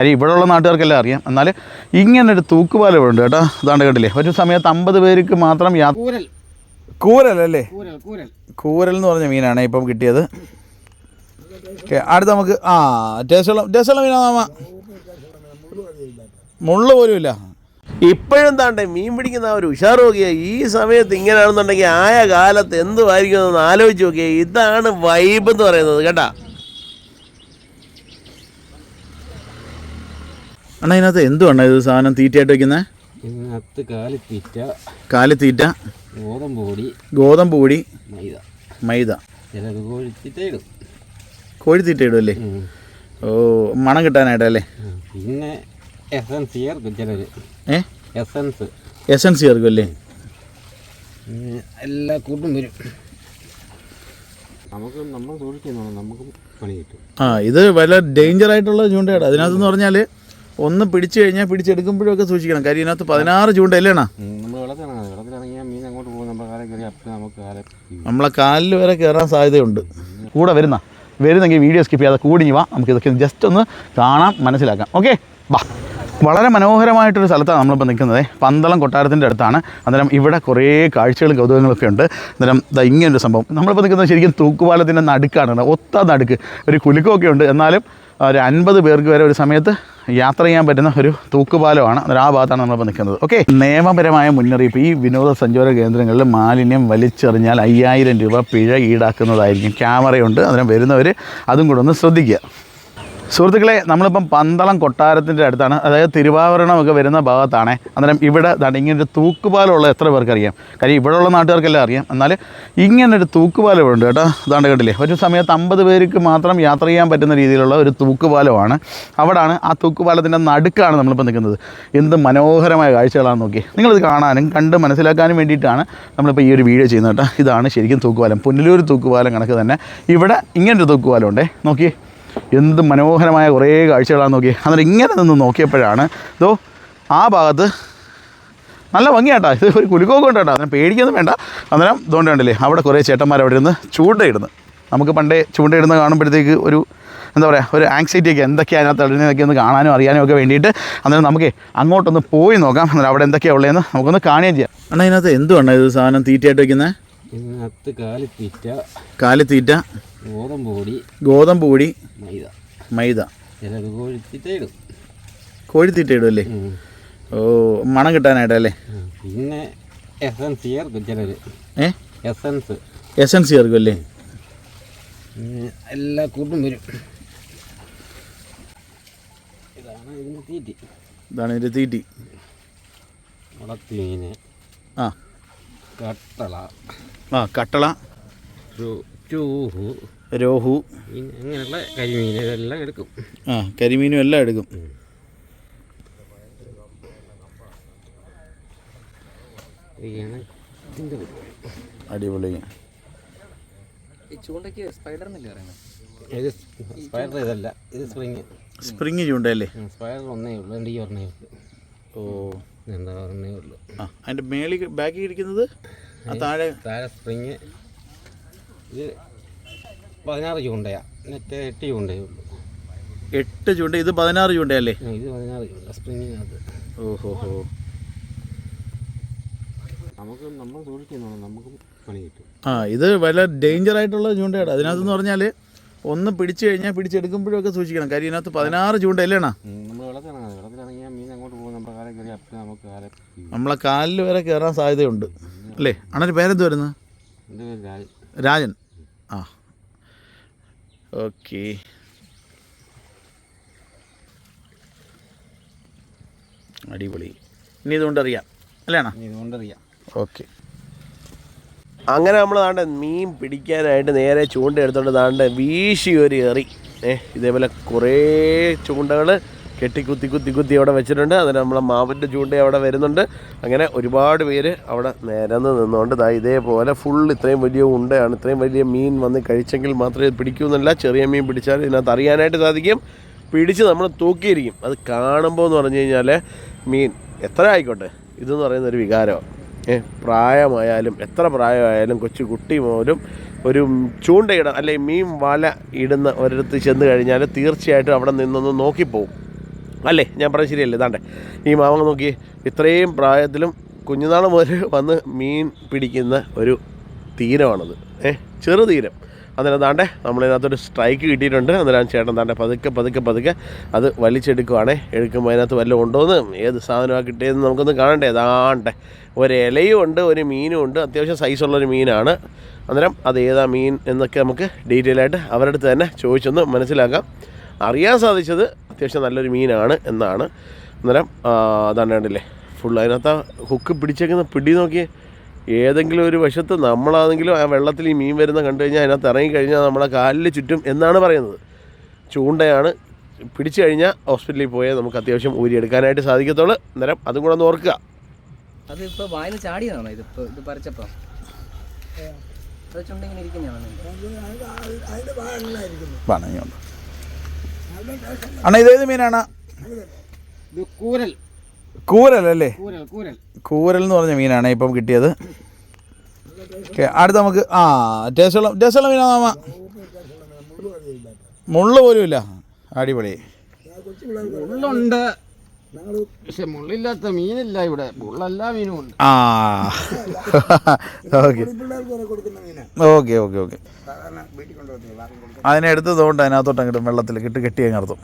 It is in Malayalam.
കാര്യം ഇവിടെയുള്ള നാട്ടുകാർക്കെല്ലാം അറിയാം. എന്നാൽ ഇങ്ങനൊരു തൂക്കുപാലം ഉണ്ട് കേട്ടോ. അതാണ്ട് കണ്ടില്ലേ? ഒരു സമയത്ത് അമ്പത് പേർക്ക് മാത്രം യാത്ര കൂരൽ. കൂരലല്ലേ? കൂരൽ കൂരൽ. കൂരൽ എന്ന് പറഞ്ഞ മീനാണ് ഇപ്പം കിട്ടിയത്. ഓക്കെ അടുത്ത നമുക്ക് ആ ടേസ്റ്റുള്ള ടേസ്റ്റുള്ള മീനാണ് മുള്ള മുള്ളു പോലും ഇല്ല. ഇപ്പോഴും താണ്ടെ മീൻ പിടിക്കുന്ന ആ ഒരു ഉഷാർ നോക്കിയാൽ ഈ സമയത്ത് ഇങ്ങനെയാണെന്നുണ്ടെങ്കിൽ ആയ കാലത്ത് എന്തുമായിരിക്കും എന്ന് ആലോചിച്ച് നോക്കിയാൽ ഇതാണ് വൈബ് എന്ന് പറയുന്നത് കേട്ടാ. അണ്ണാ ഇതിനകത്ത് എന്തുവാണ് ഇത് സാധനം തീറ്റയായിട്ട് വെക്കുന്നത് ഇതിനകത്ത് കാലിത്തീറ്റ കാലിത്തീറ്റ ഗോതമ്പ് പൊടി ഗോതമ്പ് പൊടി മൈദ. മൈദ. ചിലത് കോഴിത്തീറ്റ ഇടും. കോഴിത്തീറ്റ ഉം. ഓ മണം കിട്ടാനായിട്ടല്ലേ പിന്നെ എസൻസ് ചേർക്കും ചിലർ ഏ? എസൻസ്. എസൻസ് ചേർക്കും അല്ലേ എല്ലാ കൂട്ടും വരും. നമുക്ക് നമ്മൾ സൂക്ഷിക്കുന്നതാണ് നമുക്ക് പണി കിട്ടും. ആ ഇത് വല്ല ഡേഞ്ചർ ആയിട്ടുള്ള ചൂണ്ടയാണ് അതിനകത്തെന്ന് പറഞ്ഞാൽ ഒന്ന് പിടിച്ചു കഴിഞ്ഞാൽ പിടിച്ചെടുക്കുമ്പോഴൊക്കെ സൂക്ഷിക്കണം. കാര്യം ഇതിനകത്ത് പതിനാറ് ചൂണ്ട അല്ലേണ നമ്മളെ കാലിൽ വരെ കയറാൻ സാധ്യതയുണ്ട്. കൂടെ വരുന്ന വരുന്നെങ്കിൽ വീഡിയോ സ്കിപ്പ് ചെയ്യാതെ കൂടി വാ. നമുക്ക് ഇതൊക്കെ ജസ്റ്റ് ഒന്ന് കാണാം മനസ്സിലാക്കാം. ഓക്കെ വാ. വളരെ മനോഹരമായിട്ടൊരു സ്ഥലത്താണ് നമ്മളിപ്പോൾ നിൽക്കുന്നത്. പന്തളം കൊട്ടാരത്തിന്റെ അടുത്താണ്. അന്നേരം ഇവിടെ കുറേ കാഴ്ചകളും കൗതുകങ്ങളൊക്കെ ഉണ്ട്. അന്നേരം ദാ ഇങ്ങനൊരു സംഭവം. നമ്മളിപ്പോൾ നിൽക്കുന്നത് ശരിക്കും തൂക്കുപാലത്തിന്റെ നടുക്കാണ്. ഒത്ത നടുക്ക്. ഒരു കുലുക്കമൊക്കെ ഉണ്ട്. എന്നാലും ഒരു അൻപത് പേർക്ക് വരെ ഒരു സമയത്ത് യാത്ര ചെയ്യാൻ പറ്റുന്ന ഒരു തൂക്കുപാലമാണ്. ആ ഭാഗത്താണ് നമ്മളിപ്പോൾ നിൽക്കുന്നത്. ഓക്കെ നിയമപരമായ മുന്നറിയിപ്പ് ഈ വിനോദസഞ്ചാര കേന്ദ്രങ്ങളിൽ മാലിന്യം വലിച്ചെറിഞ്ഞാൽ അയ്യായിരം രൂപ പിഴ ഈടാക്കുന്നതായിരിക്കും. ക്യാമറയുണ്ട്. അതിന് വരുന്നവർ അതും കൂടെ ഒന്ന് ശ്രദ്ധിക്കുക. സുഹൃത്തുക്കളെ നമ്മളിപ്പം പന്തളം കൊട്ടാരത്തിന്റെ അടുത്താണ്. അതായത് തിരുവാഭരണമൊക്കെ വരുന്ന ഭാഗത്താണ്. അന്നേരം ഇവിടെ ഇങ്ങനൊരു തൂക്കുപാലമുള്ള എത്ര പേർക്ക് അറിയാം കാര്യം ഇവിടെയുള്ള നാട്ടുകാർക്കെല്ലാം അറിയാം. എന്നാൽ ഇങ്ങനൊരു തൂക്കുപാലം ഉണ്ട് കേട്ടോ. അതാണ്ട് കണ്ടില്ലേ? ഒരു സമയത്ത് അമ്പത് പേർക്ക് മാത്രം യാത്ര ചെയ്യാൻ പറ്റുന്ന രീതിയിലുള്ള ഒരു തൂക്കുപാലമാണ്. അവിടാണ് ആ തൂക്കുപാലത്തിന്റെ നടുക്കാണ് നമ്മളിപ്പോൾ നിൽക്കുന്നത്. എന്ത് മനോഹരമായ കാഴ്ചകളാണെന്ന് നോക്കി നിങ്ങളിത് കാണാനും കണ്ട് മനസ്സിലാക്കാനും വേണ്ടിയിട്ടാണ് നമ്മളിപ്പോൾ ഈ ഒരു വീഡിയോ ചെയ്യുന്നത് കേട്ടോ. ഇതാണ് ശരിക്കും തൂക്കുപാലം. പുനലൂർ തൂക്കുപാലം കണക്ക് തന്നെ. ഇവിടെ ഇങ്ങനൊരു തൂക്കുപാലം ഉണ്ടേ നോക്കിയേ. എന്ത് മനോഹരമായ കുറേ കാഴ്ചകളാണ് നോക്കി അന്നേരം ഇങ്ങനെ നിന്ന് നോക്കിയപ്പോഴാണ് ഇതോ ആ ഭാഗത്ത് നല്ല ഭംഗിയാട്ടാ. ഇത് ഒരു കുലുക്കമൊക്കെ ഉണ്ട് കേട്ടോ അതിനെ പേടിക്കൊന്നും വേണ്ട. അന്നേരം ഇതുകൊണ്ട് കണ്ടില്ലേ അവിടെ കുറേ ചേട്ടന്മാർ അവിടെ ഇരുന്ന് ചൂണ്ടയിടുന്നു. നമുക്ക് പണ്ടേ ചൂണ്ടയിടുന്ന കാണുമ്പോഴത്തേക്ക് ഒരു എന്താ പറയുക ഒരു ആങ്സൈറ്റി ഒക്കെ എന്തൊക്കെയാണ് അതിനകത്ത് ഇടുന്നതൊക്കെ ഒന്ന് കാണാനും അറിയാനും ഒക്കെ വേണ്ടിയിട്ട് അന്നേരം നമുക്ക് അങ്ങോട്ടൊന്ന് പോയി നോക്കാം. അന്നേരം അവിടെ എന്തൊക്കെയാണ് ഉള്ളതെന്ന് നമുക്കൊന്ന് കാണുകയും ചെയ്യാം. അണ്ണാ ഇതിനകത്ത് എന്തുവാണ് ഇത് സാധനം തീറ്റയായിട്ട് വയ്ക്കുന്നത് ഇതിനകത്ത് കാലിത്തീറ്റ. കാലിത്തീറ്റ. ഗോതമ്പ് പൊടി ഗോതമ്പ് പൊടി മൈദ. മൈദ. ചിലത് കോഴിത്തീറ്റ ഇടും. കോഴിത്തീറ്റ ഇടുമല്ലേ ഉം. ഓ മണം കിട്ടാനായിട്ടല്ലേ. പിന്നെ എസൻസ് ചേർക്കും ചിലർ ഏ? എസൻസ് എസൻസ് ചേർക്കും അല്ലേ? എല്ലാ കൂട്ടും വരും. ഇതാണ് ഇതിന്റെ തീറ്റി. ഇതാണ് ഇതിന്റെ തീറ്റി. ആ. കട്ടള. ആ കട്ടള. രോഹു. പിന്നെ അങ്ങനെയുള്ള കരിമീൻ ഇതെല്ലാം എടുക്കും. ആ കരിമീനും എല്ലാം എടുക്കും. അടിപൊളി. ഈ ചൂണ്ടയ്ക്ക് സ്പൈഡർ എന്നല്ലേ പറയുന്നത്. ഇത് സ്പൈഡർ ഇതല്ല ഇത് സ്പ്രിങ്. സ്പ്രിങ് ചൂണ്ടയല്ലേ? സ്പൈഡർ ഒന്നേ ഉള്ളൂ എന്റെ ഈ ഒരെണ്ണേ ഉള്ളൂ. ഓ. എന്താ ഒരെണ്ണേ ഉള്ളൂ. ആ അതിന്റെ മേളി ബാക്കി ഇരിക്കുന്നത്? ആ താഴെ. താഴെ സ്പ്രിങ്. ഇത് പതിനാറ് ചൂണ്ടയാ. മറ്റേ എട്ട് ചൂണ്ടയേ ഉള്ളൂ. എട്ട് ചൂണ്ട ഇത് പതിനാറ് ചൂണ്ടയല്ലേ? ഇത് പതിനാറ് ചൂണ്ട സ്പ്രിങ്ങിനകത്ത്. ഓഹോ ഹോ. നമുക്ക് നമ്മൾ സൂക്ഷിക്കുന്നതാണ് നമുക്ക് പണി കിട്ടും. ആ ഇത് വല്ല ഡേഞ്ചർ ആയിട്ടുള്ള ചൂണ്ടയാണ് അതിനകത്തെന്ന് പറഞ്ഞാൽ ഒന്ന് പിടിച്ചു കഴിഞ്ഞാൽ പിടിച്ചെടുക്കുമ്പോഴൊക്കെ സൂക്ഷിക്കണം. കാര്യം ഇതിനകത്ത് പതിനാറ് ചൂണ്ടയല്ലേണ നമ്മൾ വെള്ളത്തിലിറങ്ങിയാൽ മീൻ അങ്ങോട്ട് പോകും. നമ്മുടെ കാലം കയറി അപ്പം നമുക്ക് കാലം നമ്മളെ കാലിൽ വരെ കയറാൻ സാധ്യതയുണ്ട്. അല്ലേ? അണ്ണന്റെ പേരെന്ത് വരുന്നത് എന്റെ പേര് രാജ്. രാജൻ. ആ. ഓക്കെ. അടിപൊളി. ഇനി ഇതുകൊണ്ട് അറിയാം. അല്ലേണ ഇതുകൊണ്ടറിയാം ഓക്കെ. അങ്ങനെ നമ്മൾ താണ്ട മീൻ പിടിക്കാനായിട്ട് നേരെ ചൂണ്ട എടുത്തോണ്ട് താണ്ടെ വീശി ഒരു എറി. ഏ ഇതേപോലെ കുറേ ചൂണ്ടകൾ കെട്ടി കുത്തി കുത്തി കുത്തി അവിടെ വെച്ചിട്ടുണ്ട്. അതിന് നമ്മളെ മാവിന്റെ ചൂണ്ട അവിടെ വരുന്നുണ്ട്. അങ്ങനെ ഒരുപാട് പേര് അവിടെ നിരന്ന് നിന്നുകൊണ്ട് ഇതാ ഇതേപോലെ ഫുൾ ഇത്രയും വലിയ ഉണ്ടയാണ്. ഇത്രയും വലിയ മീൻ വന്ന് കഴിച്ചെങ്കിൽ മാത്രമേ പിടിക്കൂ എന്നല്ല ചെറിയ മീൻ പിടിച്ചാൽ ഇതിനകത്ത് അറിയാനായിട്ട് സാധിക്കും. പിടിച്ച് നമ്മൾ തൂക്കിയിരിക്കും. അത് കാണുമ്പോൾ എന്ന് പറഞ്ഞു കഴിഞ്ഞാൽ മീൻ എത്ര ആയിക്കോട്ടെ? ഇതെന്ന് പറയുന്ന ഒരു വികാരമാണ്. ഏഹ് പ്രായമായാലും എത്ര പ്രായമായാലും കൊച്ചു കുട്ടി പോലും ഒരു ചൂണ്ടയിട അല്ലെങ്കിൽ മീൻ വല ഇടുന്ന ഒരിടത്ത് ചെന്ന് കഴിഞ്ഞാൽ തീർച്ചയായിട്ടും അവിടെ നിന്നൊന്ന് നോക്കിപ്പോവും അല്ലേ? ഞാൻ പറഞ്ഞ ശരിയല്ലേ? ഇതാണ്ടേ. ഈ മാമ നോക്കി ഇത്രയും പ്രായത്തിലും കുഞ്ഞുനാൾ മുതൽ വന്ന് മീൻ പിടിക്കുന്ന ഒരു തീരമാണത്. ഏ ചെറു തീരം. അന്നേരം താണ്ടെ നമ്മളതിനകത്തൊരു സ്ട്രൈക്ക് കിട്ടിയിട്ടുണ്ട്. അന്നേരം ചേട്ടൻ താണ്ടെ പതുക്കെ പതുക്കെ പതുക്കെ അത് വലിച്ചെടുക്കുവാണേ. എടുക്കുമ്പോൾ അതിനകത്ത് വല്ലതും ഉണ്ടോയെന്ന് ഏത് സാധനമാണ് കിട്ടിയതെന്ന് നമുക്കൊന്ന് കാണണ്ടേ? അതാണ്ടെ ഒരു ഇലയും ഉണ്ട് ഒരു മീനും ഉണ്ട്. അത്യാവശ്യം സൈസുള്ളൊരു മീനാണ്. അന്നേരം അത് ഏതാ മീൻ എന്നൊക്കെ നമുക്ക് ഡീറ്റെയിൽ ആയിട്ട് അവരുടെ അടുത്ത് തന്നെ ചോദിച്ചൊന്ന് മനസ്സിലാക്കാം. അറിയാൻ സാധിച്ചത് അത്യാവശ്യം നല്ലൊരു മീനാണ് എന്നാണ്. അന്നേരം അതാണ് കണ്ടില്ലേ ഫുൾ അതിനകത്ത് ആ ഹുക്ക് പിടിച്ചേക്കുന്ന പിടി നോക്കി ഏതെങ്കിലും ഒരു വശത്ത് നമ്മളാണെങ്കിലും ആ വെള്ളത്തിൽ ഈ മീൻ വരുന്ന കണ്ടു കഴിഞ്ഞാൽ അതിനകത്ത് ഇറങ്ങിക്കഴിഞ്ഞാൽ നമ്മളെ കാലിൽ ചുറ്റും എന്നാണ് പറയുന്നത്. ചൂണ്ടയാണ് പിടിച്ചു കഴിഞ്ഞാൽ ഹോസ്പിറ്റലിൽ പോയാൽ നമുക്ക് അത്യാവശ്യം ഊരിയെടുക്കാനായിട്ട് സാധിക്കത്തുള്ളൂ. അന്നേരം അതും കൂടെ ഒന്ന് ഓർക്കുക. അത് ഇപ്പൊ വായന ചാടിയതാണോ ഇത്? ഇപ്പൊ ഇത് പറിച്ചപ്പോൾ അത് ചുണ്ട ഇങ്ങനെ ഇരിക്കുന്നതാണോ പണയുണ്ട് അണ്ണാ ഇതേത് മീനാണ്? ഇത് കൂരൽ. കൂരലല്ലേ കൂരൽ കൂരൽ. കൂരൽ എന്ന് പറഞ്ഞ മീനാണ് ഇപ്പം കിട്ടിയത്. ഓക്കെ അടുത്ത നമുക്ക് ആ ടേസ്റ്റുള്ള ടേസ്റ്റുള്ള മീനാണ് മാമ. മുള്ള പോലും ഇല്ല. അടിപൊളി. മുള്ളുണ്ട്. പക്ഷെ മുള്ളില്ലാത്ത മീനില്ല ഇവിടെ. മുള്ളെല്ലാ മീനും ഉണ്ട്. ആ. ഓക്കെ. Okay okay okay. അതിനെ എടുത്തതുകൊണ്ട് അതിനകത്തോട്ട് അങ്ങോട്ട് വെള്ളത്തിൽ കിട്ടി കെട്ടി അങ്ങ് നടത്തും.